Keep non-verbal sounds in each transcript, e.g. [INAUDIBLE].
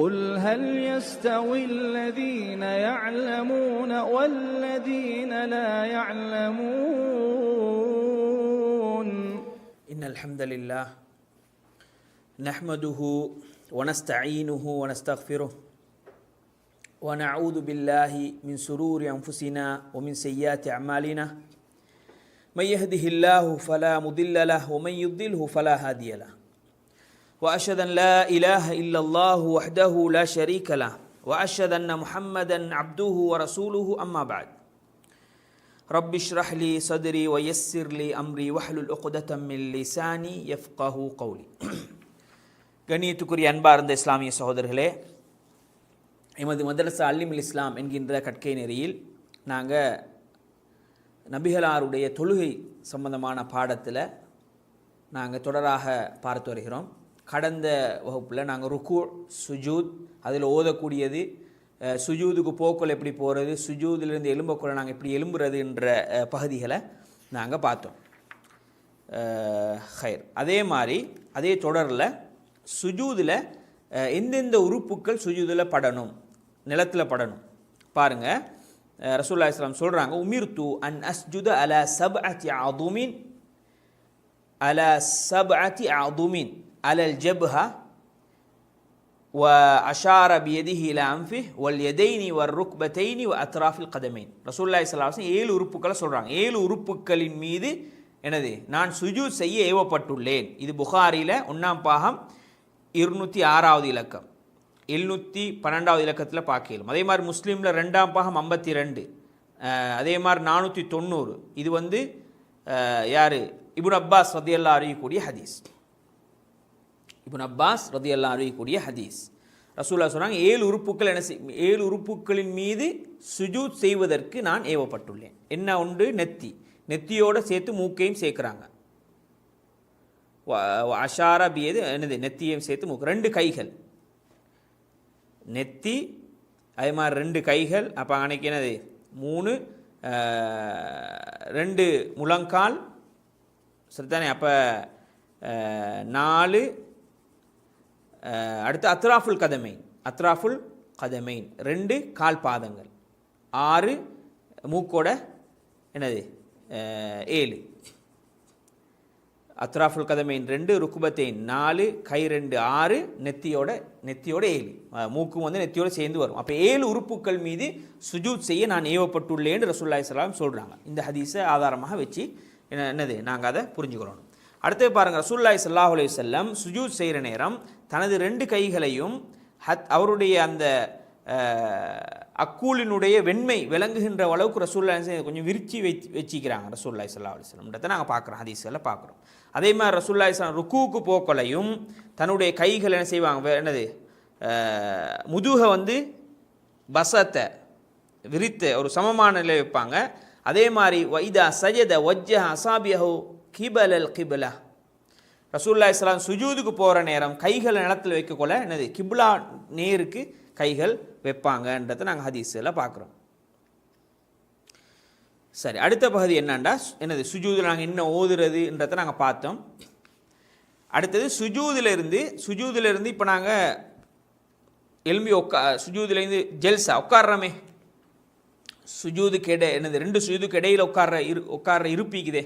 قل هل يستوي الذين يعلمون والذين لا يعلمون؟ إن الحمد لله نحمده ونستعينه ونستغفره ونعوذ بالله من سرور أنفسنا ومن سيئات أعمالنا من يهده الله فلا مضل له ومن يضلله فلا هادي له واشهد ان لا اله الا الله وحده لا شريك له واشهد ان محمدا عبده ورسوله اما بعد رب اشرح لي صدري ويسر لي امري واحلل عقدة من لساني يفقه قولي கணியத்துக்குரிய அன்பார்ந்த இஸ்லாமிய சகோதரர்களே எமது மதரசா அல்லிமில் இஸ்லாம் என்கின்ற கற்கை நெறியில் நாங்கள் நபிகளாருடைய தொழுகை சம்பந்தமான பாடத்தில் நாங்கள் தொடராக பார்த்து வருகிறோம் கடந்த வகுப்பில் நாங்கள் ருக்கு சுஜூத் அதில் ஓதக்கூடியது சுஜூதுக்கு போக்குள் எப்படி போகிறது சுஜூதிலிருந்து எலும்பக்குள்ள நாங்கள் எப்படி எலும்புறதுன்ற பகுதிகளை நாங்கள் பார்த்தோம். ஹயர் ஹைர். அதே மாதிரி அதே தொடரில் சுஜூதில் எந்தெந்த உறுப்புக்கள் சுஜூதில் படணும் நிலத்தில் படணும். பாருங்கள் ரசூல்லா இஸ்லாம் சொல்கிறாங்க உமிர்து அன் அஸ்ஜுத அல சப் அத்தி அதுமின். அல சப் அத்தி அதுமின். அலல் ஜெப்ஹா வ அஷார பியதிஹி இல அம்ஃபி ஒல் எதைனி வர் ருக்பத்தைனி வ அத்ராஃபில் கதமைன் ரசூல்லாய் சலாஹம் ஏழு உறுப்புக்களை சொல்கிறாங்க ஏழு உறுப்புகளின் மீது எனது நான் சுஜு செய்ய ஏவப்பட்டுள்ளேன். இது புகாரியில் ஒன்றாம் பாகம் இருநூற்றி ஆறாவது இலக்கம். எழுநூற்றி பன்னெண்டாவது இலக்கத்தில் பார்க்கலாம் அதே மாதிரி முஸ்லீமில் ரெண்டாம் பாகம் ஐம்பத்தி ரெண்டு அதே மாதிரி நானூற்றி தொண்ணூறு. இது வந்து யார்? இபுன் அப்பாஸ் சதியல்லா அறியக்கூடிய ஹதீஸ். இப்போ அப்பாஸ் ரதியல்லா அறியக்கூடிய ஹதீஸ். ரசூல்லா சொன்னாங்க ஏழு உறுப்புக்கள் என்ன செய் ஏழு உறுப்புக்களின் மீது சுஜூத் செய்வதற்கு நான் ஏவப்பட்டுள்ளேன். என்ன உண்டு? நெத்தி. நெத்தியோடு சேர்த்து மூக்கையும் சேர்க்குறாங்க. அஷாரா பியது என்னது நெத்தியையும் சேர்த்து மூக்கு ரெண்டு கைகள். நெத்தி அதே மாதிரி ரெண்டு கைகள் அப்போ அன்னைக்கு என்னது? மூணு ரெண்டு முழங்கால் சரிதானே? அப்போ நாலு அடுத்து அத்ராஃபுல் கதமைன். அத்ராஃபுல் கதமைன். ரெண்டு கால் பாதங்கள். ஆறு மூக்கோட என்னது? ஏழு. அத்ராஃபுல் கதமைன் ரெண்டு ருக்குபத்தைன் நாலு கை ரெண்டு ஆறு நெத்தியோட நெத்தியோட ஏழு. மூக்கும் வந்து நெத்தியோடு சேர்ந்து வரும். அப்போ ஏழு உறுப்புக்கள் மீது சுஜூத் செய்ய நான் ஏவப்பட்டுள்ளேன்னு ரசூல்லாய் சலாம் சொல்கிறாங்க இந்த ஹதீஸை ஆதாரமாக வச்சு என்ன என்னது? நாங்கள் அதை புரிஞ்சுக்கிறோம். அடுத்து பாருங்கள் ரசூல்லாய் சல்லாஹ் அலி செல்லம் சுஜூத் செய்கிற நேரம் தனது ரெண்டு கைகளையும் ஹத் அவருடைய அந்த அக்கூலினுடைய வெண்மை விளங்குகின்ற அளவுக்கு ரசூல்லா கொஞ்சம் விரிச்சி வச்சு வச்சிக்கிறாங்க ரசூல்லாய் சல்லா அலிஸ்லம்ன்றதை நாங்கள் பார்க்குறோம் ஹதீஸ்களை பார்க்குறோம். அதே மாதிரி ரசூல்லாய் சலாம் ருக்கூக்கு போக்கலையும் தன்னுடைய கைகள் என்ன செய்வாங்க என்னது முதுகை வந்து பசத்தை விரித்து ஒரு சமமான நிலை வைப்பாங்க. அதே மாதிரி வைதா சஜத வஜ்ஜ அசாபியஹோ கிபலல் கிபிலா. ரசூல்லா இஸ்லாம் சுஜூதுக்கு போகிற நேரம் கைகளை நிலத்தில் வைக்கக்கொள்ள என்னது? கிப்லா நேருக்கு கைகள் வைப்பாங்கன்றதை நாங்கள் ஹதீஸில் பார்க்குறோம் சரி அடுத்த பகுதி என்னண்டா? என்னது சுஜூதில் நாங்கள் என்ன ஓதுறதுன்றதை நாங்கள் பார்த்தோம். அடுத்தது சுஜூதிலிருந்து சுஜூதிலிருந்து இப்போ நாங்கள் எலும்பி உட்கா சுஜூதுலேருந்து ஜெல்சா உட்காடுறோமே சுஜூதுக்கு இடை என்னது ரெண்டு சுஜூதுக்கு இடையில் உட்கார்ற இரு உட்கார்ற இருப்பிக்குதே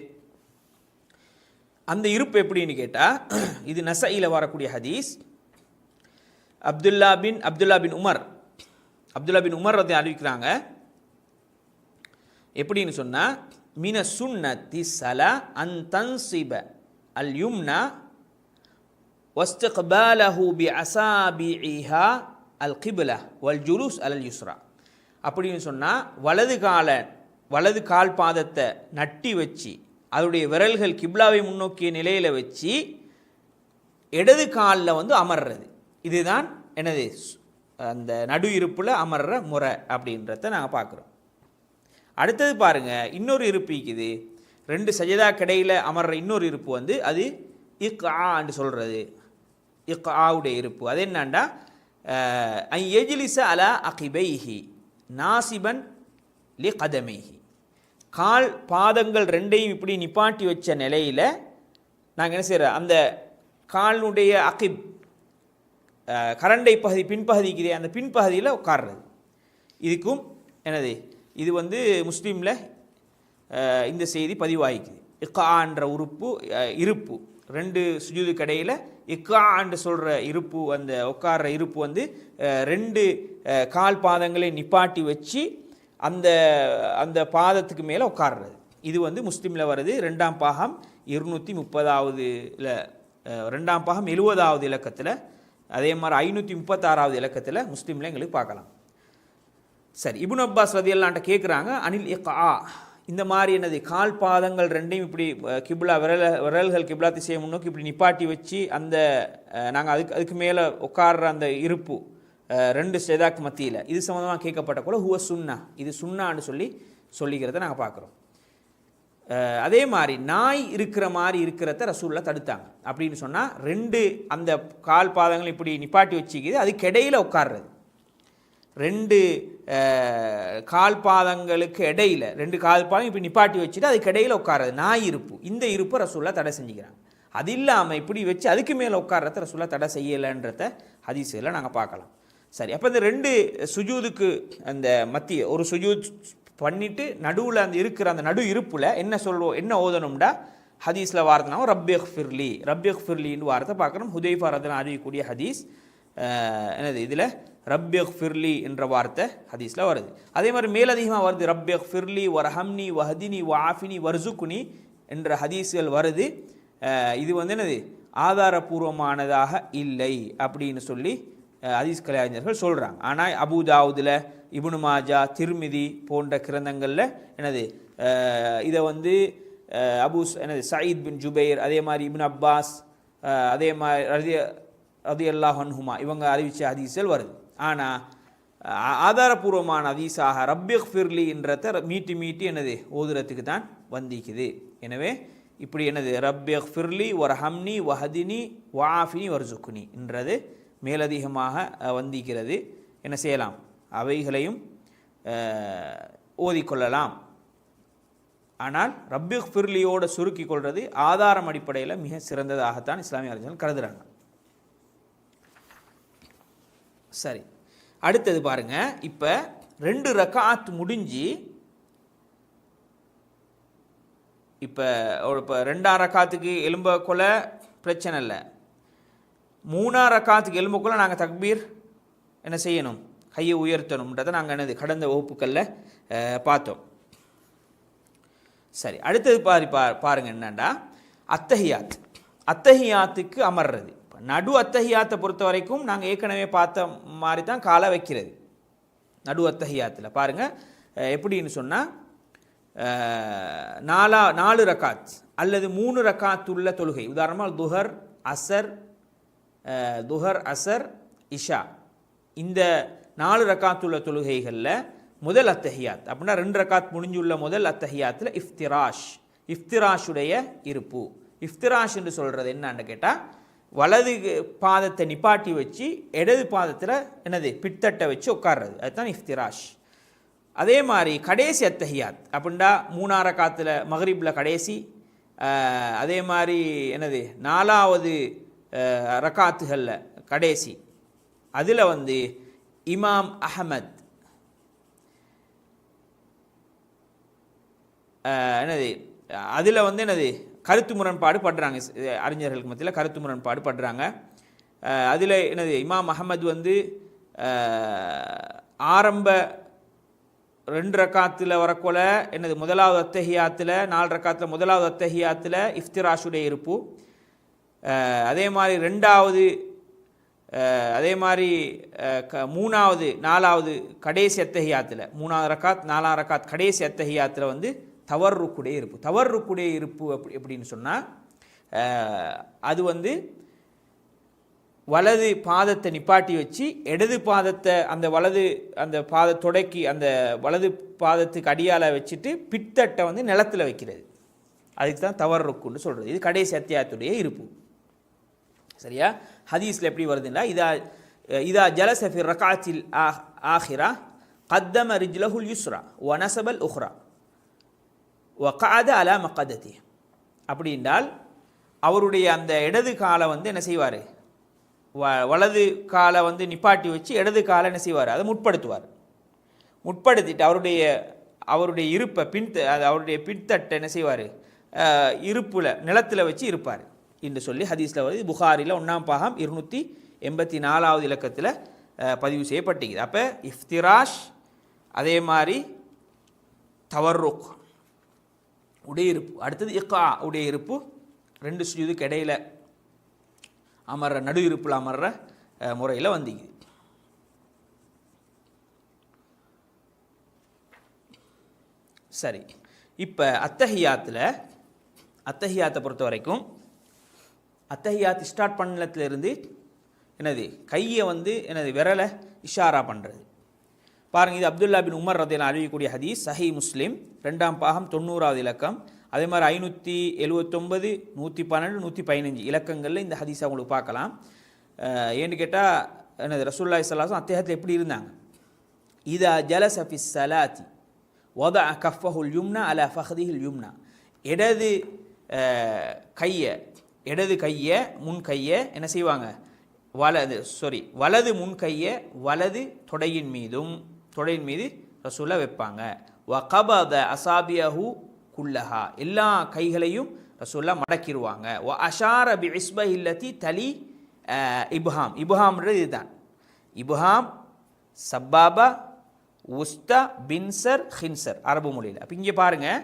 அந்த இருப்பு எப்படின்னு கேட்டால் [CLEARS THROAT] இது நசையில் வரக்கூடிய ஹதீஸ். Abdullah bin Abdullah bin Umar. Abdullah bin Umar அதை அறிவிக்கிறாங்க. எப்படின்னு சொன்னால் மின சுன்னத்தி சல அன் தன்சிப அல் யும்னா வஸ்தக்பாலஹு அசாபி இஹா அல் கிபுலா வல் ஜுலூஸ் அல் யுஸ்ரா. அப்படின்னு சொன்னால் வலது கால வலது கால் பாதத்தை நட்டி வச்சு அதனுடைய விரல்கள் கிப்லாவை முன்னோக்கிய நிலையில் வச்சு இடது காலில் வந்து அமர்றது. இதுதான் என்னது அந்த நடு இருப்பில் அமர்ற முறை அப்படின்றத நாங்கள் பார்க்குறோம் அடுத்தது பாருங்கள் இன்னொரு இருப்பு இருக்குது. ரெண்டு சஜதா கடையில் அமர்ற இன்னொரு இருப்பு வந்து அது இக் ஆன்னு சொல்கிறது இக் ஆவுடைய இருப்பு. அது என்னண்டா? ஐ எஜிலிச அலா அகிபைஹி நாசிபன் லி கதமைஹி. கால் பாதங்கள் ரெண்டையும் இப்படி நிப்பாட்டி வச்ச நிலையில் நாங்கள் என்ன செய்கிறோம் அந்த காலினுடைய அகிப் கரண்டை பகுதி பின்பகுதிக்குதே அந்த பின்பகுதியில் உட்கார்றது. இதுக்கும் எனது இது வந்து முஸ்லீமில் இந்த செய்தி பதிவாகிக்குது. இக்கான்ற உறுப்பு இருப்பு. ரெண்டு சுஜூதுக்கு இடையில இக்கான்னு சொல்கிற இருப்பு அந்த உட்கார்ற இருப்பு வந்து ரெண்டு கால் பாதங்களை நிப்பாட்டி வச்சு அந்த அந்த பாதத்துக்கு மேலே உட்கார்றது. இது வந்து முஸ்லீமில் வருது. ரெண்டாம் பாகம் இருநூற்றி முப்பதாவதுல ரெண்டாம் பாகம் எழுபதாவது இலக்கத்தில் அதே மாதிரி ஐநூற்றி முப்பத்தாறாவது இலக்கத்தில் முஸ்லீமில் எங்களுக்கு பார்க்கலாம். சரி இபுன் அப்பாஸ் ரதியல்லான்ட்ட கேட்குறாங்க அனில் ஆ இந்த மாதிரி என்னது கால் பாதங்கள் ரெண்டையும் இப்படி அஹ், விரல விரல்கள் கிப்லா திசையை முன்னோக்கி இப்படி நிப்பாட்டி வச்சு அந்த நாங்கள் அதுக்கு அதுக்கு மேலே உட்கார்ற அந்த இருப்பு ரெண்டு செதாக்கு மத்தியில். இது சம்மந்தமாக கேட்கப்பட்ட கூட ஹுவ சுண்ணா இது சுண்ணான்னு சொல்லி சொல்லிக்கிறத நாங்கள் பார்க்குறோம். அதே மாதிரி நாய் இருக்கிற மாதிரி இருக்கிறத ரசூலில் தடுத்தாங்க. அப்படின்னு சொன்னால் ரெண்டு அந்த கால் பாதங்கள் இப்படி நிப்பாட்டி வச்சுக்கிது அதுக்கு கிடையில் உட்கார்றது. ரெண்டு கால் பாதங்களுக்கு இடையில் ரெண்டு கால் பாதம் இப்படி நிப்பாட்டி வச்சுட்டு அதுக்கு கிடையில் உட்கார்றது. நாய் இருப்பு. இந்த இருப்பை ரசூல்லா தடை செஞ்சுக்கிறாங்க. அது இல்லாமல் இப்படி வச்சு அதுக்கு மேலே உட்கார்றத ரசூல்லா தடை செய்யலைன்றத ஹதீஸில் நாங்கள் பார்க்கலாம். சரி அப்போ இந்த ரெண்டு சுஜூதுக்கு அந்த மத்திய ஒரு சுஜூத் பண்ணிட்டு நடுவில் அந்த இருக்கிற அந்த நடு இருப்பில் என்ன சொல்வோம் என்ன ஓதணும்டா? ஹதீஸில் வார்த்தைனாவும் ரப்யக் ஃபிர்லி ரப்யக் ஃபிர்லின்னு வார்த்தை பார்க்கணும். ஹுதைஃபா ரத்னா அறிவிக்கக்கூடிய ஹதீஸ் என்னது இதில்? ரப்யக் ஃபிர்லி என்ற வார்த்தை ஹதீஸில் வருது. அதே மாதிரி மேலதிகமாக வருது ரப்யக் ஃபிர்லி வரஹம்னி வஹதினி வாஃபினி வர்சுக்குனி என்ற ஹதீஸ்கள் வருது. இது வந்து என்னது? ஆதாரபூர்வமானதாக இல்லை அப்படின்னு சொல்லி ஹதீஸ் கலைஞர்கள் சொல்கிறாங்க ஆனால் அபுதாவுதில் இபுனு மாஜா திருமிதி போன்ற கிரந்தங்களில் என்னது இதை வந்து அபூஸ் எனது சயீத் பின் ஜுபைர் அதே மாதிரி இபின் அப்பாஸ் அதே மாதிரி ரதி ரதி அல்லாஹ் ஹன்ஹுமா இவங்க அறிவிச்ச ஹதீஸில் வருது. ஆனால் ஆதாரபூர்வமான ஹதீஸாக ரப்யக் ஃபிர்லின்றத மீட்டி மீட்டி எனது ஓதுறதுக்கு தான் வந்திக்குது. எனவே இப்படி எனது ரப்யக் ஃபிர்லி ஒரு ஹம்னி வஹதினி வாஃபினி வர்சுக்குனி என்றது மேலதிகமாக வந்திக்கிறது. என்ன செய்யலாம்? அவைகளையும் ஓதிக்கொள்ளலாம். ஆனால் ரப்பிக் ஃபிர்லியோட சுருக்கி கொள்வது ஆதாரம் அடிப்படையில் மிக சிறந்ததாகத்தான் இஸ்லாமிய அறிஞர்கள் கருதுகிறாங்க சரி. அடுத்தது பாருங்க. இப்போ ரெண்டு ரக்காத் முடிஞ்சு இப்போ இப்போ ரெண்டாம் ரக்காத்துக்கு எலும்ப கொலை பிரச்சனை இல்லை. மூணா ரக்காத்துக்கு எலும்புக்குள்ளே நாங்கள் தக்பீர் என்ன செய்யணும்? கையை உயர்த்தணும்ன்றதை நாங்கள் என்னது? கடந்த வகுப்புகளில் பார்த்தோம். சரி அடுத்தது பாரு பா பாருங்க என்னண்டா? அத்தஹியாத். அத்தஹியாத்துக்கு அமர்றது. இப்போ நடு அத்தஹியாத்தை பொறுத்த வரைக்கும் நாங்கள் ஏற்கனவே பார்த்த மாதிரி தான் காலை வைக்கிறது. நடு அத்தஹியாத்தில். பாருங்கள் எப்படின்னு சொன்னால் நாலா நாலு ரக்காத் அல்லது மூணு ரக்காத்துள்ள தொழுகை. உதாரணமாக துஹர் அசர் துஹர் அசர் இஷா. இந்த நாலு ரக்காத்துள்ள தொழுகைகளில் முதல் அத்தஹியாத். அப்படின்னா ரெண்டு ரக்காத் முடிஞ்சுள்ள முதல் அத்தஹியாத்தில் இஃப்திராஷ். இஃப்திராஷுடைய இருப்பு. இஃப்திராஷ் என்று சொல்கிறது என்னன்னு கேட்டால் வலது பாதத்தை நிப்பாட்டி வச்சு இடது பாதத்தில் என்னது பித்தட்டை வச்சு உட்கார்றது. அதுதான் இஃப்திராஷ். அதே மாதிரி கடைசி அத்தஹியாத். அப்படின்னா மூணார காத்தில் மகரிப்பில் கடைசி அதே மாதிரி என்னது நாலாவது ரக்காத்துகளில் கடைசி. அதில் வந்து இமாம் அஹமத். என்னது? அதில் வந்து என்னது? கருத்து முரண்பாடு படுறாங்க அறிஞர்களுக்கு மத்தியில் கருத்து முரண்பாடு படுறாங்க. அதில் என்னது? இமாம் அகமது வந்து ஆரம்ப ரெண்டு ரக்காத்தில் வரக்கொல என்னது? முதலாவது அத்தஹியாத்தில் நாலு ரக்காத்தில் முதலாவது அத்தஹியாத்தில் இஃப்திராஷுடைய இருப்பு. அதே மாதிரி ரெண்டாவது அதே மாதிரி க- மூணாவது நாலாவது கடைசி அத்தஹியாத்தில் மூணாவது ரக்காத் நாலாம் ரக்காத் கடைசி அத்தஹியாத்தில் வந்து தவறுக்குடைய இருப்பு. தவறுக்குடைய இருப்பு அப்படி எப்படின்னு சொன்னால் அது வந்து வலது பாதத்தை நிப்பாட்டி வச்சு இடது பாதத்தை அந்த வலது அந்த பாத தொடக்கி அந்த வலது பாதத்துக்கு அடியால் வச்சுட்டு பித்தட்டை வந்து நிலத்தில் வைக்கிறது. அதுக்கு தான் தவறுக்குன்னு சொல்கிறது இது கடைசி அத்தியாயத்துடைய இருப்பு. சரியா? ஹதீஸில் எப்படி வருதுன்னா இதா இதா ஜலசஃபி ரகாத்தில் ஆஹிரா கத்தம ரிஜ்லஹுல் யுஸ்ரா வனசபல் உஹ்ரா வகாத அலா மக்கதத்தி அப்படி என்றால் அவருடைய அந்த இடது காலை வந்து என்ன செய்வார்? வ வலது காலை வந்து நிப்பாட்டி வச்சு இடது காலை என்ன செய்வார்? அதை முற்படுத்துவார். முற்படுத்திட்டு அவருடைய அவருடைய இருப்பை பின் அது அவருடைய பின்தட்டை என்ன செய்வார்? இருப்பில் நிலத்தில் வச்சு இருப்பார். என்று சொல்லி ஹதீஸில் வருது. புகாரில் ஒன்றாம் பாகம் இருநூற்றி எண்பத்தி நாலாவது இலக்கத்தில் பதிவு செய்யப்பட்டிருக்குது. அப்போ இஃப்திராஷ் அதே மாதிரி தவர்ருக் உடைய இருப்பு அடுத்தது இக்கா உடைய இருப்பு ரெண்டு சுஜூதுக்கு இடையில் அமர்ற நடு இருப்பில் அமர்ற முறையில் வந்திக்குது. சரி. இப்போ அத்தஹியாத்தில் அத்தஹியாத்தை பொறுத்த வரைக்கும் அத்தஹியாத் ஸ்டார்ட் பண்ணலத்திலிருந்து என்னது கையை வந்து எனது விரலை இஷாரா பண்ணுறது பாருங்கள் இது அப்துல்லா பின் உமர் ரதையில் அறிவிக்கக்கூடிய ஹதீஸ் சஹி முஸ்லீம் ரெண்டாம் பாகம் தொண்ணூறாவது இலக்கம். அதே மாதிரி ஐநூற்றி எழுவத்தொம்பது நூற்றி பன்னெண்டு நூற்றி பதினஞ்சு இலக்கங்களில் இந்த ஹதீஸை உங்களுக்கு பார்க்கலாம். ஏன்னு கேட்டால் எனது ரசூல்லாய் சல்லாஸும் அத்தியாகத்தில் எப்படி இருந்தாங்க? இதா ஜலசஃபி சலாத்தி ஸலாத்தி வத கஃபஹுல் யும்னா அல ஃபஹதிஹில் யும்னா. இடது கையை இடது கையை முன் கையை என்ன செய்வாங்க? வலது சாரி வலது முன் கையை வலது தொடையின் மீதும் தொடையின் மீது ரசூலை வைப்பாங்க. வகபத அசாபியஹு குல்லஹா. எல்லா கைகளையும் ரசூல்லா மடக்கிடுவாங்க ஒ அஷார பி இஸ்ப இல்லத்தி தலி இபுஹாம் இப்ஹாம். இப்ஹாம்ன்றது இதுதான். இப்ஹாம் சப்பாபா உஸ்தா பின்சர் ஹின்சர் அரபு மொழியில். அப்போ இங்கே பாருங்கள்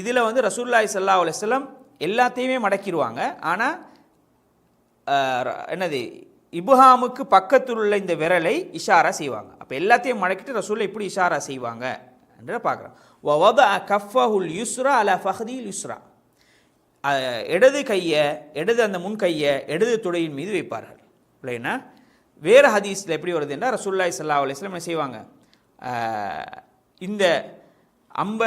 இதில் வந்து ரசூல்லாய் சல்லா அலுவலம் எல்லாத்தையுமே மடக்கிடுவாங்க. ஆனால் என்னது இப்ஹாமுக்கு பக்கத்தில் உள்ள இந்த விரலை இஷாரா செய்வாங்க. அப்போ எல்லாத்தையும் மடக்கிட்டு ரசூலை இப்படி இஷாரா செய்வாங்க? என்று பார்க்குறோம். வவத கஃபஹுல் யுஸ்ரா அல ஃபஹதில் யுஸ்ரா. இடது கையை இடது அந்த முன் கையை இடது துடையின் மீது வைப்பார்கள். இல்லைன்னா வேறு ஹதீஸில் எப்படி வருதுன்னா ரசூல்லாய் சல்லா அலிஸ்லாம் என்ன செய்வாங்க? இந்த அம்ப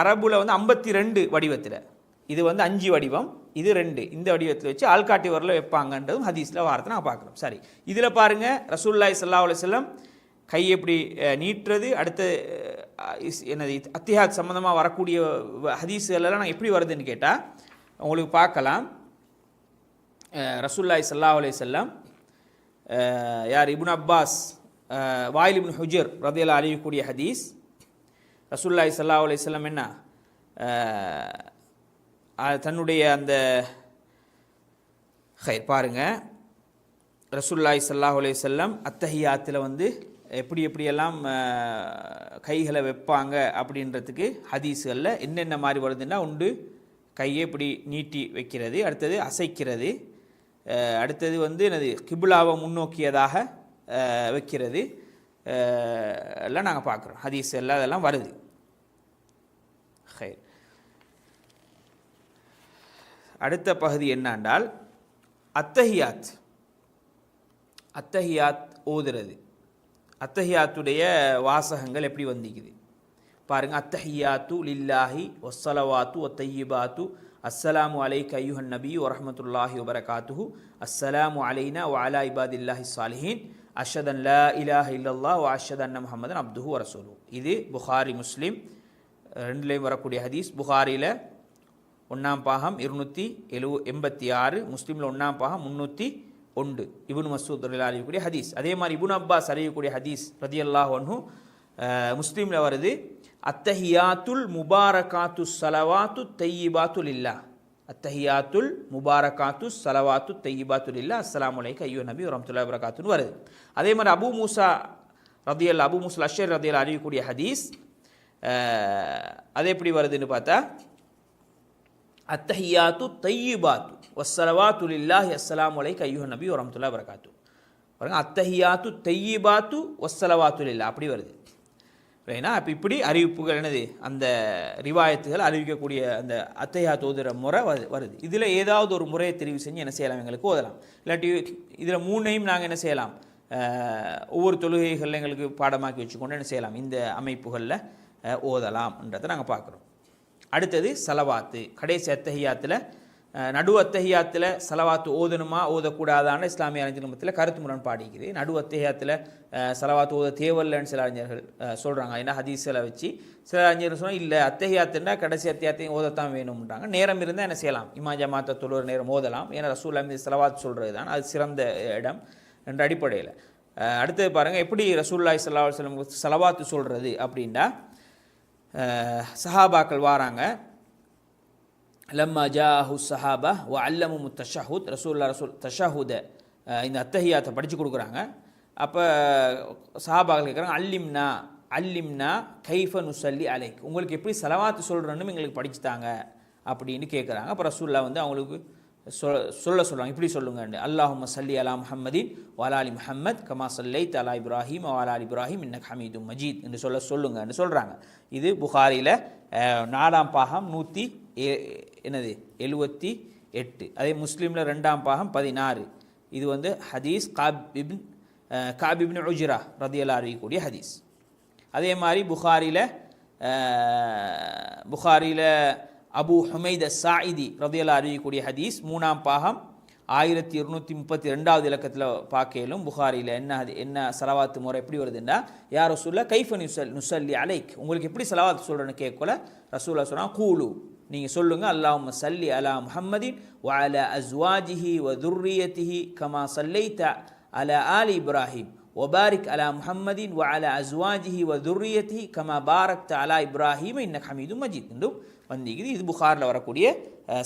அரபுல வந்து ஐம்பத்தி ரெண்டு வடிவத்தில் இது வந்து அஞ்சு வடிவம் இது ரெண்டு. இந்த வடிவத்தில் வச்சு ஆள்காட்டி வரல வைப்பாங்கன்றதும் ஹதீஸில் வார்த்தை நான் பார்க்குறோம். சரி. இதில் பாருங்கள் ரசூல்லாய் சல்லா அலுவலம் கை எப்படி நீட்டுறது அடுத்த இஸ்- என்னது அத்தியாத் சம்மந்தமாக வரக்கூடிய வ- ஹதீஸுகளெல்லாம் நான் எப்படி வருதுன்னு கேட்டால் உங்களுக்கு பார்க்கலாம். ரசூல்லாய் சல்லா அலே செல்லம் யார்? இபுன் அப்பாஸ் வாயில் இப்னு ஹுஜர் ரதையில் அழியக்கூடிய ஹதீஸ். ரசூல்லாய் சல்லா அலே செல்லம் என்ன? தன்னுடைய அந்த ஹை பாருங்க. ரசூல்லாய் சல்லாஹ் அலே செல்லம் அத்தஹியாத்தில் வந்து எப்படி எப்படியெல்லாம் கைகளை வைப்பாங்க அப்படின்றதுக்கு ஹதீஸுகளில் என்னென்ன மாதிரி வருதுன்னா உண்டு கையை இப்படி நீட்டி வைக்கிறது அடுத்தது அசைக்கிறது அடுத்தது வந்து எனது கிபுலாவை முன்னோக்கியதாக வைக்கிறது எல்லாம் நாங்கள் பார்க்குறோம். ஹதீஸ் எல்லாம் அதெல்லாம் வருது ஹை அடுத்த பகுதி என்னென்றால் அத்தஹியாத். அத்தஹியாத் ஓதுறது. அத்தஹியாத்துடைய வாசகங்கள் எப்படி வந்திக்குது? பாருங்க அத்தஹியாத்து லில்லாஹி வஸ்ஸலவாத்து ஒத்தையிபாத்து அஸ்ஸலாமு அலைக் ஐயுஹன் நபி வரமத்துல்லாஹி வபரகாத்துஹு. அஸ்ஸலாமு அலைனா வாலா இபாதில்லாஹி சாலிஹீன் அஷதன் லா இலாஹ இல்லல்லா வ அஷத் அன்ன முஹம்மதன் அப்துஹு வரசூலு இது புகாரி முஸ்லீம். ரெண்டுலேயும் வரக்கூடிய ஹதீஸ். புகாரியில் ஒன்றாம் பாகம் இருநூற்றி எழு எண்பத்தி ஆறு முஸ்லீமில் ஒன்றாம் பாகம் முந்நூற்றி ஒன்று. இபுன் மசூத் அறியக்கூடிய ஹதீஸ். அதே மாதிரி இபுன் அப்பாஸ் அறியக்கூடிய ஹதீஸ் ரதி அல்லாஹ் முஸ்லீமில் வருது அத்தஹியாத்துல் முபாரகாத்து சலவாத்து தையிபாத்துல் இல்லா அத்தஹியாத்துல் முபாரகாத்து சலவாத்து தையிபாத்துல் இல்லா அஸ்லாம் அலைக்க ஐயோ நபி வரமத்துல்லா வரகாத்துன்னு வருது. அதே மாதிரி அபு மூசா ரதியல் அபு மூசல் அஷர் ரதியல் அறியக்கூடிய ஹதீஸ் அது எப்படி வருதுன்னு பார்த்தா அத்தஹியாத்து தையிபாத்து. வஸ்ஸலவாத்து லில்லாஹி அஸ்லாம் அலைக்க ஐயுஹ நபி வரமத்துல்லா வரகாத்து பாருங்க அத்தஹியாத்து தையிபாத்து வஸ்ஸலவாத்து லில்லா அப்படி வருது. ஏன்னா அப்போ இப்படி அறிவிப்புகள் என்னது? அந்த ரிவாயத்துகள் அறிவிக்கக்கூடிய அந்த அத்தையா தோதுற முறை வருது வருது. இதில் ஏதாவது ஒரு முறையை தெரிவு செஞ்சு என்ன செய்யலாம்? எங்களுக்கு ஓதலாம். இல்லாட்டி இதில் மூணையும் நாங்கள் என்ன செய்யலாம்? ஒவ்வொரு தொழுகைகளில் எங்களுக்கு பாடமாக்கி வச்சுக்கொண்டு என்ன செய்யலாம்? இந்த அமைப்புகளில் ஓதலாம்ன்றதை நாங்கள் பார்க்குறோம். அடுத்தது சலவாத்து. கடைசி அத்தகையாத்தில் நடு அத்தகையாத்தில் சலவாத்து ஓதணுமா ஓதக்கூடாதான இஸ்லாமிய அறிஞர் மத்தியில் கருத்து முரண்பாடிக்குது நடு அத்தகையாத்தில் சலவாத்து ஓத தேவையில்லைன்னு சில அறிஞர்கள் சொல்கிறாங்க ஏன்னா ஹதீஸில் வச்சு சில அறிஞர்கள் சொன்னால் இல்லை அத்தகையாத்துன்னா கடைசி அத்தியாத்தையும் ஓதத்தான் வேணும்ன்றாங்க. நேரம் இருந்தால் என்ன செய்யலாம்? இமாஜா மாத்த தொழுவர் நேரம் ஓதலாம். ஏன்னா ரசூல் அமீது செலவாத்து சொல்கிறது தான் அது சிறந்த இடம் என்ற அடிப்படையில். அடுத்தது பாருங்கள் எப்படி ரசூல்லாய் சல்லா செலவாத்து சொல்கிறது அப்படின்னா சஹாபாக்கள் வாராங்க. லம்மா ஜாஹு சஹாபா வ அல்லமு முத்தஷஹூத் ரசூல்லா ரசூல் தஷஹூத. இந்த அத்தஹியாத்தை படித்து கொடுக்குறாங்க. அப்போ சஹாபாக்கள் கேட்குறாங்க அல்லிம்னா அல்லிம்னா கைஃப நுசல்லி அலைக். உங்களுக்கு எப்படி செலவாத்து சொல்கிறேன்னு எங்களுக்கு படிச்சுட்டாங்க தாங்க அப்படின்னு கேட்குறாங்க அப்போ ரசூல்லா வந்து அவங்களுக்கு சொல்ல சொல்கிறாங்க இப்படி சொல்லுங்கன்னு. அல்லாஹும் சல்லி அலா முஹம்மதின் வாலாலி முஹம்மத் கமா சல்லைத் தலா இப்ராஹிம் வாலாலி இப்ராஹிம் இன்னக் ஹமீது மஜீத் என்று சொல்ல சொல்லுங்கன்னு சொல்கிறாங்க இது புகாரியில் நாலாம் பாகம் நூற்றி என்னது? எழுபத்தி எட்டு. அதே முஸ்லீமில் ரெண்டாம் பாகம் பதினாறு. இது வந்து ஹதீஸ் காபிபின் காபிபின் அஹ், காப் உஜ்ரா அறிவிக்கக்கூடிய ஹதீஸ். அதே மாதிரி புகாரியில் புகாரியில் அபு ஹுமைத் சாயிதி ரதையில் அறியக்கூடிய ஹதீஸ் மூணாம் பாகம் ஆயிரத்தி இருநூற்றி முப்பத்தி ரெண்டாவது இலக்கத்தில் பார்க்கலும் புகாரியில் என்ன அது என்ன செலவாத்து முறை எப்படி வருதுன்னா யார் ரசூல்ல கைஃப நுசல் நுசல்லி அலைக் உங்களுக்கு எப்படி செலவாத்து சொல்கிறேன்னு கேட்கல ரசூல்லா சொன்னால் கூலு நீங்கள் சொல்லுங்கள் அல்லாஹும் சல்லி அலா முஹம்மதின் வ அல அஸ்வாஜிஹி வ துர்ரியத்திஹி கமா சல்லைத்த அல ஆலி இப்ராஹிம் ஒபாரிக் அலா முஹம்மதின் வ அல அஸ்வாஜிஹி வ துர்ரியத்திஹி கமா பாரக்த அலா இப்ராஹிம் இன்ன ஹமீது மஜீத் என்றும் வந்திக்குது இது புகாரில் வரக்கூடிய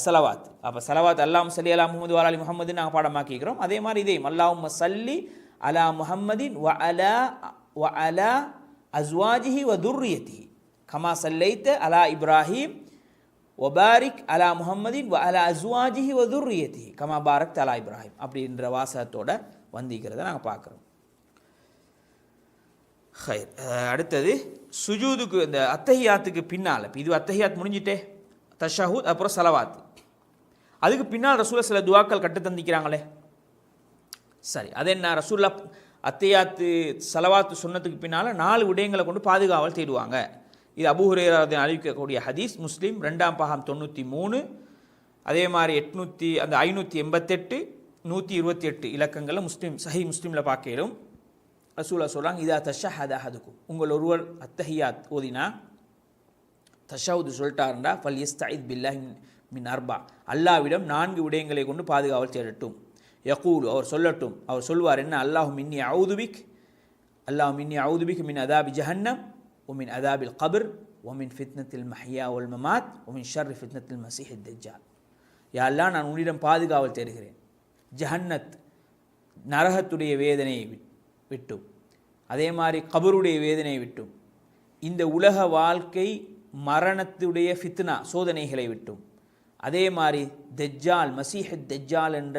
செலவாத் அப்போ சலவாத் அல்லாம் சல்லி அலா முகமது வாலாலி முகமது நாங்கள் பாடமாக்கிக்கிறோம். அதே மாதிரி இதையும் அல்லாஹும்ம சல்லி அலா முஹம்மதின் வ அலா வ அலா அஸ்வாஜிஹி வ துர்ரியத்திஹி கமா சல்லைத்த அலா இப்ராஹிம் ஒபாரிக் அலா முஹம்மதின் வ அலா அஸ்வாஜிஹி வ துர்ரியத்திஹி கமா பாரக் அலா இப்ராஹிம். அப்படின்ற வாசகத்தோட வந்திக்கிறத நாங்கள் பார்க்குறோம் ஹைர் அடுத்தது சுஜூதுக்கு இந்த அத்தஹியாத்துக்கு பின்னால் இப்போ இது அத்தஹியாத் முடிஞ்சிட்டே தஷாஹூத் அப்புறம் சலவாத் அதுக்கு பின்னால் ரசூல சில துவாக்கள் கட்டு தந்திக்கிறாங்களே சரி அது என்ன ரசூல்லா அத்தையாத்து சலவாத்து சொன்னதுக்கு பின்னால் நாலு விடயங்களை கொண்டு பாதுகாவல் தேடுவாங்க இது அபூஹுரேராதை அறிவிக்கக்கூடிய ஹதீஸ் முஸ்லீம் ரெண்டாம் பாகம் தொண்ணூற்றி மூணு அதே மாதிரி எட்நூற்றி அந்த ஐநூற்றி எண்பத்தெட்டு நூற்றி இருபத்தி எட்டு இலக்கங்களில் முஸ்லீம் சஹி முஸ்லீமில் பார்க்கலும் ரசூலா சொல்கிறாங்க இதா தஷஹத அஹதுக்கும் உங்கள் ஒருவர் அத்தஹியாத் ஓதினா தஷவுது சொல்லிட்டாருண்டா ஃபல் இஸ்தாயித் பில்லாஹி மின் அர்பா அல்லாவிடம் நான்கு விடயங்களை கொண்டு பாதுகாவல் தேடட்டும். யகூல் அவர் சொல்லட்டும் அவர் சொல்வார் என்ன அல்லாஹு மின்னி அவுதுபிக் அல்லாஹ் மின்னி அவுதுபிக் மின் அதாபி ஜஹன்னம் ஒமின் அதாபில் கபர் ஒமின் ஃபித்னத்தில் மஹியா ஒல் மமாத் ஒமின் ஷர் ஃபித்னத்தில் மசீஹ் தஜ்ஜால் யா அல்லாஹ் நான் உன்னிடம் பாதுகாவல் தேடுகிறேன். ஜஹன்னத் நரகத்துடைய வேதனையை விட்டு. விட்டும். அதே மாதிரி கபருடைய வேதனை விட்டும். இந்த உலக வாழ்க்கை மரணத்துடைய ஃபித்னா சோதனைகளை விட்டும். அதே மாதிரி தெஜ்ஜால் மசீஹ் தெஜ்ஜால் என்ற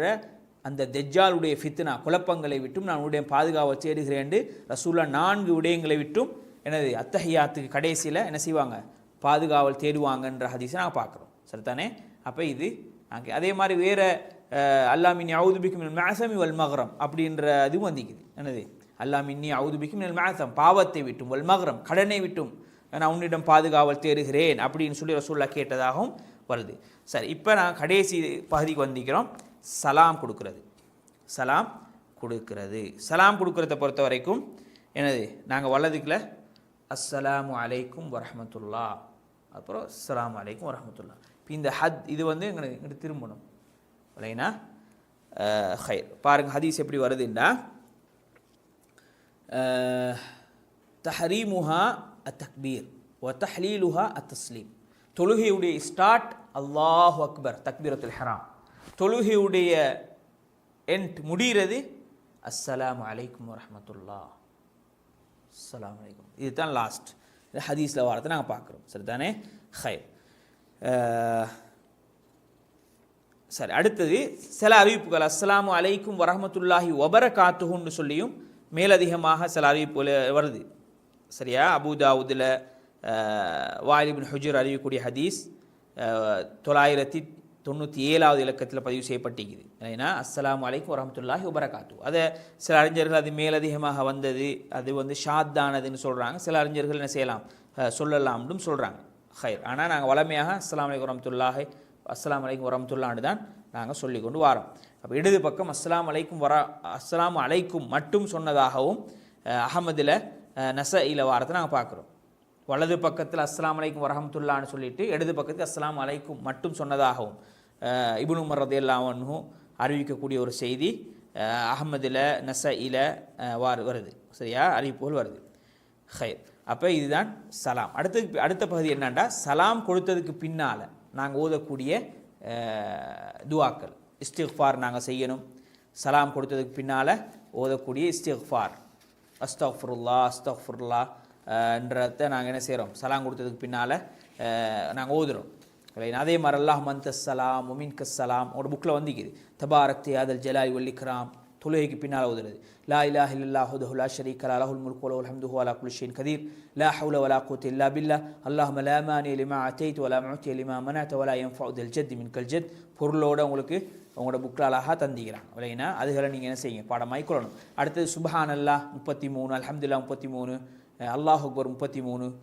அந்த தெஜ்ஜாலுடைய ஃபித்னா குழப்பங்களை விட்டும். நான் உடைய பாதுகாவல் தேடுகிறேன் என்று ரசூலா நான்கு விடயங்களை விட்டும். எனது அத்தகையாத்துக்கு கடைசியில் என்ன செய்வாங்க? பாதுகாவல் தேடுவாங்கன்ற ஹதீஸை நாங்கள் பார்க்குறோம். சரிதானே? அப்போ இது நாங்கள் அதே மாதிரி வேறு அல்லாமின் அவுதுபிக்கும் மேசமி வல் மகரம் அப்படின்ற இதுவும் வந்திக்குது. என்னது? அல்லாமின்னி அவுதுபிக்கும் மேசம் பாவத்தை விட்டும் வல் மகரம் கடனை விட்டும். நான் உன்னிடம் பாதுகாவல் தேடுகிறேன் அப்படின்னு சொல்லி ரசூல்லா கேட்டதாகவும் வருது. சரி இப்போ நான் கடைசி பகுதிக்கு வந்திக்கிறோம் சலாம் கொடுக்கறது. சலாம் கொடுக்கிறது. சலாம் கொடுக்கறத பொறுத்த வரைக்கும் என்னது நாங்கள் வலதுக்குள்ள அஸ்ஸலாமு அலைக்கும் வரமத்துல்லா அப்புறம் அஸ்லாம் அலைக்கும் வரமத்துல்லா இப்போ இந்த ஹத் இது வந்து எங்களுக்கு எங்களுக்கு திரும்பணும். இல்லைன்னா ஹைர். பாருங்கள் ஹதீஸ் எப்படி வருதுன்னா தஹரீமுஹா அத் தக்பீர் ஒ தஹ்லீலுஹா அத் தஸ்லீம் தொழுகையுடைய ஸ்டார்ட் அல்லாஹ் அக்பர் தக்பீரத்துல் ஹராம். தொழுகையுடைய எண்ட் முடிகிறது. அஸ்ஸலாமு அலைக்கும் வரமத்துல்லா அஸ்லாம் அலைக்கும். இதுதான் லாஸ்ட் இது ஹதீஸில் வாரத்தை நாங்கள் பார்க்குறோம். சரிதானே? ஹைர். சரி அடுத்தது சில அறிவிப்புகள். அஸ்ஸலாமு அலைக்கும் வரமத்துல்லாஹி ஒபர காத்துகுன்னு சொல்லியும் மேலதிகமாக சில அறிவிப்புகள் வருது. சரியா? அபுதாவுதில் வாலிபின் ஹுஜர் அறிவிக்கூடிய ஹதீஸ் தொள்ளாயிரத்தி தொண்ணூற்றி ஏழாவது இலக்கத்தில் பதிவு செய்யப்பட்டிருக்குது. ஏன்னா அஸ்லாம் அலைக்கும் வரமத்துல்லாஹி உபரகாத்து அதை சில அறிஞர்கள் அது மேலதிகமாக வந்தது அது வந்து ஷாத்தானதுன்னு சொல்கிறாங்க சில அறிஞர்கள் என்ன செய்யலாம்? சொல்லலாம்னு சொல்கிறாங்க ஹைர். ஆனால் நாங்கள் வளமையாக அஸ்லாம் அலைக்கும் வரமத்துல்லாஹி அஸ்லாம் அலைக்கும் வரமத்துல்லான்னு தான் நாங்கள் சொல்லிக்கொண்டு கொண்டு வாரோம். அப்போ இடது பக்கம் அஸ்லாம் அலைக்கும் வரா அஸ்லாம் அலைக்கும் மட்டும் சொன்னதாகவும் அகமதில் நச இல வாரத்தை நாங்கள் பார்க்குறோம். வலது பக்கத்தில் அஸ்லாம் அலைக்கும் வரஹமத்துல்லான்னு சொல்லிட்டு இடது பக்கத்தில் அஸ்லாம் அலைக்கும் மட்டும் சொன்னதாகவும் இபுனு மரது உமர் அறிவிக்கக்கூடிய ஒரு செய்தி அகமதில் நச இல வார் வருது. சரியா? அறிவிப்புகள் வருது. ஹை அப்போ இதுதான் சலாம். அடுத்த அடுத்த பகுதி என்னன்னா சலாம் கொடுத்ததுக்கு பின்னால் நாங்கள் ஓதக்கூடிய துவாக்கள். இஸ்திஃபார் நாங்கள் செய்யணும். சலாம் கொடுத்ததுக்கு பின்னால் ஓதக்கூடிய இஸ்திஃபார் அஸ்தஃபுருல்லா அஸ்தஃபுருல்லா என்றதை நாங்கள் என்ன செய்கிறோம் சலாம் கொடுத்ததுக்கு பின்னால் நாங்கள் ஓதுறோம். அதே மாதிரி அல்லாஹ் மந்த சலாம் ஒமின் கஸ்ஸலாம் உங்களோட புக்கில் வந்துக்குது. தபாரக் தியாதல் ஜலாய் ஒல்லிக்ராம் தொழுகைக்கு பின்னால் ஓதுறது லா இலா இல்லா ஹுதஹுலா லா ஷரீக லஹு லஹுல் முல்கு வலஹுல் ஹம்து அலா குல்லி கதீர். லா ஹவுல வலா குவத்த இல்லா பில்லா. அல்லாஹும்ம லா மானி லிமா அத்தைத் வலா மௌத்தி லிமா மனஅத வலா எம் ஃபவுதல் ஜத் மின்கல் ஜத். பொருளோடு உங்களுக்கு உங்களோட புக்கில் அழகாக தந்திக்கிறான். இல்லைன்னா அதுகளை நீங்கள் என்ன செய்யுங்க? பாடமாய் கொள்ளணும். அடுத்தது சுபஹான் அல்லாஹ் முப்பத்தி மூணு அலமதுல்லா முப்பத்தி மூணு அல்லாஹ் அக்பர் முப்பத்தி மூணு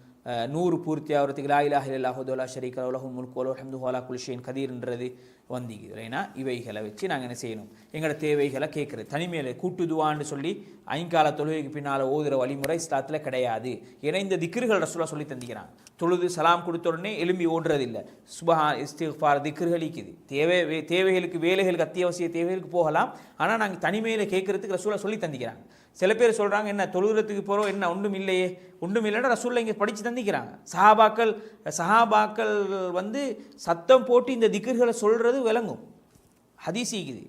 நூறு பூர்த்தி ஆகிறதுக்கு லா இலாஹ இல்லல்லாஹு வஹ்தஹு லா முல்கோலோ ஹம்து ஹோலா குல்லி கதீர்ன்றது வந்திக்குது ஏன்னா இவைகளை வச்சு நாங்கள் என்ன செய்யணும் எங்களோட தேவைகளை கேட்குறது தனிமையில் கூட்டுதுவான்னு சொல்லி ஐங்கால தொழுகைக்கு பின்னால் ஓதுகிற வழிமுறை இஸ்லாத்தில் கிடையாது ஏன்னா இந்த திக்ருகள் ரசூலாக சொல்லி தந்திக்கிறாங்க தொழுது சலாம் கொடுத்த உடனே எலும்பி ஓடுறதில்லை சுபஹா இஸ்திஃபார் திக்ருகளிக்குது இருக்குது தேவை வே- தேவைகளுக்கு வேலைகளுக்கு அத்தியாவசிய தேவைகளுக்கு போகலாம் ஆனால் நாங்கள் தனிமையில் கேட்குறதுக்கு ரசூலாக சொல்லி தந்திக்கிறாங்க சில பேர் சொல்கிறாங்க என்ன தொழுகிறதுக்கு போகிறோம் என்ன ஒன்றும் இல்லையே. ஒன்றும் இல்லைன்னா ரசூலில் இங்கே படித்து தந்திக்கிறாங்க. சஹாபாக்கள் சஹாபாக்கள் வந்து சத்தம் போட்டு இந்த திக்கர்களை சொல்கிறது விளங்கும். ஹதீசிக்குது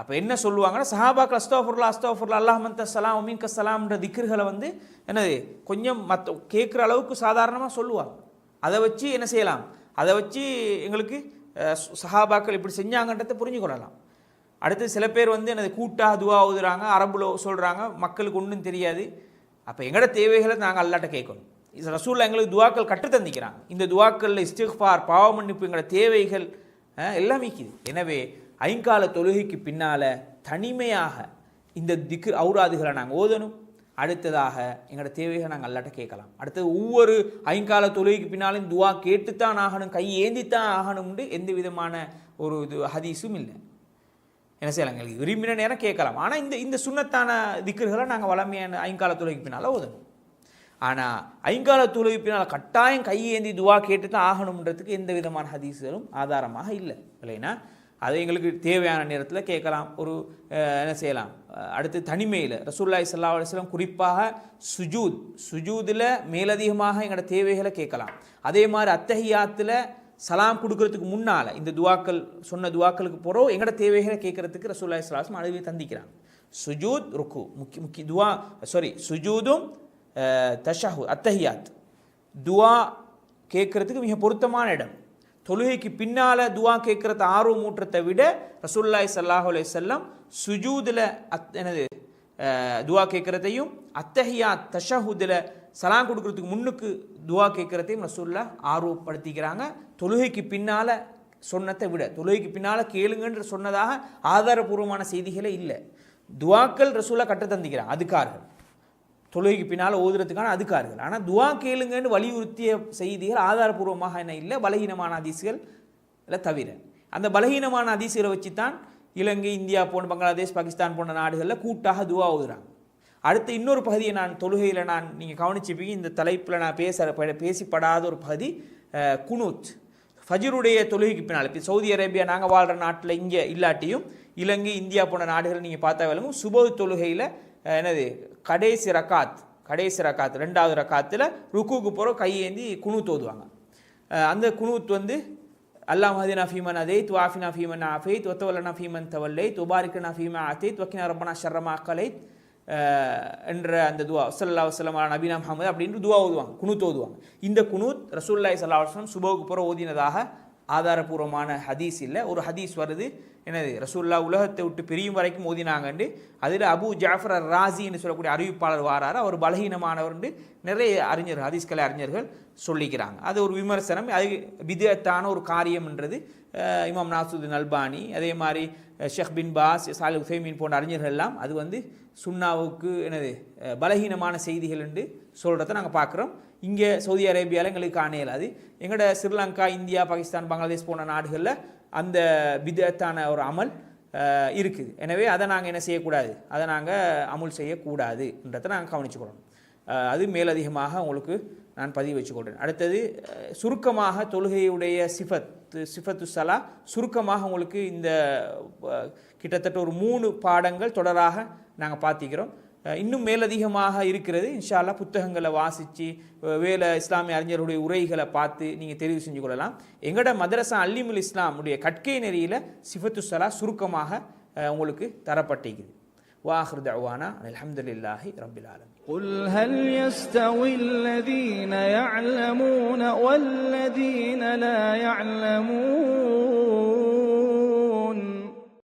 அப்போ என்ன சொல்லுவாங்கன்னா சஹாபாக்கள் அஸ்தாஃபுர்லா அஸ்தாஃபுர்லா அல்லாஹ் மந்த சலாம் அமீன் கஸ்ஸலாம்ன்ற திக்ருகளை வந்து என்னது கொஞ்சம் மற்ற கேட்குற அளவுக்கு சாதாரணமாக சொல்லுவாங்க. அதை வச்சு என்ன செய்யலாம்? அதை வச்சு எங்களுக்கு சஹாபாக்கள் இப்படி செஞ்சாங்கன்றதை புரிஞ்சு கொள்ளலாம். அடுத்து சில பேர் வந்து எனது கூட்டாக துவா ஓதுறாங்க அரபுல சொல்கிறாங்க மக்களுக்கு ஒன்றும் தெரியாது. அப்போ எங்களோட தேவைகளை நாங்கள் அல்லாட்ட கேட்கணும். இது ரசூலில் எங்களுக்கு துவாக்கள் கற்று தந்திக்கிறாங்க இந்த துவாக்களில் இஸ்திஃபார் பாவ மன்னிப்பு எங்களோட தேவைகள் எல்லாம் மீக்குது எனவே ஐங்கால தொழுகைக்கு பின்னால் தனிமையாக இந்த திக்கு அவுராதுகளை நாங்கள் ஓதணும். அடுத்ததாக எங்களோட தேவைகளை நாங்கள் அல்லாட்ட கேட்கலாம். அடுத்தது ஒவ்வொரு ஐங்கால தொழுகைக்கு பின்னாலும் துவா கேட்டுத்தான் ஆகணும் கை ஏந்தித்தான் ஆகணும்னு எந்த விதமான ஒரு இது ஹதீஸும் இல்லை. என்ன செய்யலாம் எங்களுக்கு விரும்பின நேரம் கேட்கலாம். ஆனால் இந்த இந்த சுண்ணத்தான திக்கர்களை நாங்கள் வளமையான ஐங்கால தொழுகைக்கு பின்னால் ஓதணும் ஆனால் ஐங்கால தொழுகை கட்டாயம் கையேந்தி துவா கேட்டு தான் ஆகணுன்றதுக்கு எந்த விதமான ஹதீஸ்களும் ஆதாரமாக இல்லை. இல்லைன்னா அதை எங்களுக்கு தேவையான நேரத்தில் கேட்கலாம். ஒரு என்ன செய்யலாம்? அடுத்து தனிமையில் ரசூல்லாய் சல்லா அலுவலம் குறிப்பாக சுஜூத் சுஜூதில் மேலதிகமாக எங்களோட தேவைகளை கேட்கலாம். அதே மாதிரி அத்தஹியாத்தில் சலாம் கொடுக்கறதுக்கு முன்னால் இந்த துவாக்கள் சொன்ன துவாக்களுக்கு போகிறோம் எங்களோட தேவைகளை கேட்கறதுக்கு ரசூல்லாய் சலாஸ்லம் அழுவி தந்திக்கிறாங்க. சுஜூத் ருக்கு முக்கிய முக்கிய துவா சாரி சுஜூதும் தஷஹு அத்தஹியாத். துவா கேட்குறதுக்கு மிக பொருத்தமான இடம். தொழுகைக்கு பின்னால் துவா கேட்குறது ஆர்வம் ஊற்றத்தை விட ரசூல்லாய் சல்லாஹூ அலே செல்லம் சுஜூதில் அத் என்னது துவா கேட்குறதையும் அத்தஹியா தஷஹுதில் சலாம் கொடுக்கறதுக்கு முன்னுக்கு துவா கேட்குறதையும் ரசூல்லா ஆர்வப்படுத்திக்கிறாங்க. தொழுகைக்கு பின்னால் சொன்னதை விட தொழுகைக்கு பின்னால் கேளுங்கன்ற சொன்னதாக ஆதாரபூர்வமான செய்திகளே இல்லை. துவாக்கள் ரசூலா கற்று தந்திக்கிறாங்க அதுக்கார்கள். தொழுகைக்கு பின்னால் ஓதுறதுக்கான அதுக்கார்கள். ஆனால் துவா கேளுங்கன்னு வலியுறுத்திய செய்திகள் ஆதாரபூர்வமாக என்ன இல்லை பலகீனமான அதிசுகள் இல்லை தவிர. அந்த பலகீனமான அதிசுகளை வச்சு தான் இலங்கை இந்தியா போன்ற பங்களாதேஷ் பாகிஸ்தான் போன்ற நாடுகளில் கூட்டாக துவா ஓதுறாங்க. அடுத்து இன்னொரு பகுதியை நான் தொழுகையில் நான் நீங்கள் கவனிச்சுப்பீங்க இந்த தலைப்பில் நான் பேச பேசிப்படாத ஒரு பகுதி குனூத். ஃபஜருடைய தொழுகைக்கு பின்னால். இப்போ சவுதி அரேபியா நாங்கள் வாழ்கிற நாட்டில் இங்கே இல்லாட்டியும் இலங்கை இந்தியா போன்ற நாடுகள் நீங்கள் பார்த்தா விளங்கும். சுபஹ் தொழுகையில் என்னது? கடைசி ரக்காத் கடைசி ரக்காத் ரெண்டாவது ரக்காத்தில் ருக்குக்கு போகிற கையேந்தி குனூத் ஓதுவாங்க. அந்த குனூத் வந்து அல்லாஹ் மஹதினா ஃபீமன் அதேத் ஆஃபினா ஃபீமன் ஆஃபைத் ஒத்தவல்லனா ஃபீமன் தவல்லை துபாரிக்கனா ஃபீமா ஆத்தைத் வக்கினா ரப்பனா ஷர்ரமா கலைத் என்ற அந்த துவா சல்லா வசலம் நபீனா முகமது அப்படின்ற துவா ஓதுவாங்க குனூத் ஓதுவாங்க. இந்த குனூத் ரசூல்லாய் சல்லா வஸ்லம் சுபோக்கு புற ஓதினதாக ஆதாரபூர்வமான ஹதீஸ் இல்லை. ஒரு ஹதீஸ் வருது. என்னது? ரசூல்லா உலகத்தை விட்டு பிரியும் வரைக்கும் ஓதினாங்கண்டு அதில் அபு ஜாஃபர் அர் ராசின்னு சொல்லக்கூடிய அறிவிப்பாளர் வாரார். அவர் பலகீனமானவர்ண்டு நிறைய அறிஞர்கள் ஹதீஸ்கலை அறிஞர்கள் சொல்லிக்கிறாங்க. அது ஒரு விமர்சனம். அது விதத்தான ஒரு காரியம்ன்றது இமாம் நாசுதீன் அல்பானி. அதே மாதிரி ஷெஹ் பின் பாஸ் சாலி உசைமீன் போன்ற அறிஞர்கள் எல்லாம் அது வந்து சுன்னாவுக்கு எனது பலகீனமான செய்திகள் என்று சொல்கிறத நாங்கள் பார்க்குறோம். இங்கே சவுதி அரேபியாவில் எங்களுக்கு காண இயலாது எங்களோட ஸ்ரீலங்கா இந்தியா பாகிஸ்தான் பங்களாதேஷ் போன்ற நாடுகளில் அந்த விதத்தான ஒரு அமல் இருக்குது. எனவே அதை நாங்கள் என்ன செய்யக்கூடாது? அதை நாங்கள் அமுல் செய்யக்கூடாதுன்றதை நாங்கள் கவனிச்சுக்கிறோம் அது மேலதிகமாக உங்களுக்கு நான் பதிவு வச்சுக்கொள்கிறேன் அடுத்தது சுருக்கமாக தொழுகையுடைய சிஃபத் சிஃபத்து சலா சுருக்கமாக உங்களுக்கு இந்த கிட்டத்தட்ட ஒரு மூணு பாடங்கள் தொடராக நாங்கள் பார்த்திக்கிறோம். இன்னும் மேலதிகமாக இருக்கிறது இன்ஷா அல்லாஹ் புத்தகங்களை வாசித்து வேலை இஸ்லாமிய அறிஞர்களுடைய உரைகளை பார்த்து நீங்கள் தெரிவு செஞ்சு கொள்ளலாம் எங்களோட மதரசா அல்லிமுல் இஸ்லாமுடைய கற்கை நெறியில் சிஃபத்து சலா சுருக்கமாக அஹ், உங்களுக்கு தரப்பட்டிருக்குது வாஹர் தவானா அல்ஹம்துலில்லாஹி ரபில் ஆலமீன் قل هل يستوي الذين يعلمون والذين لا يعلمون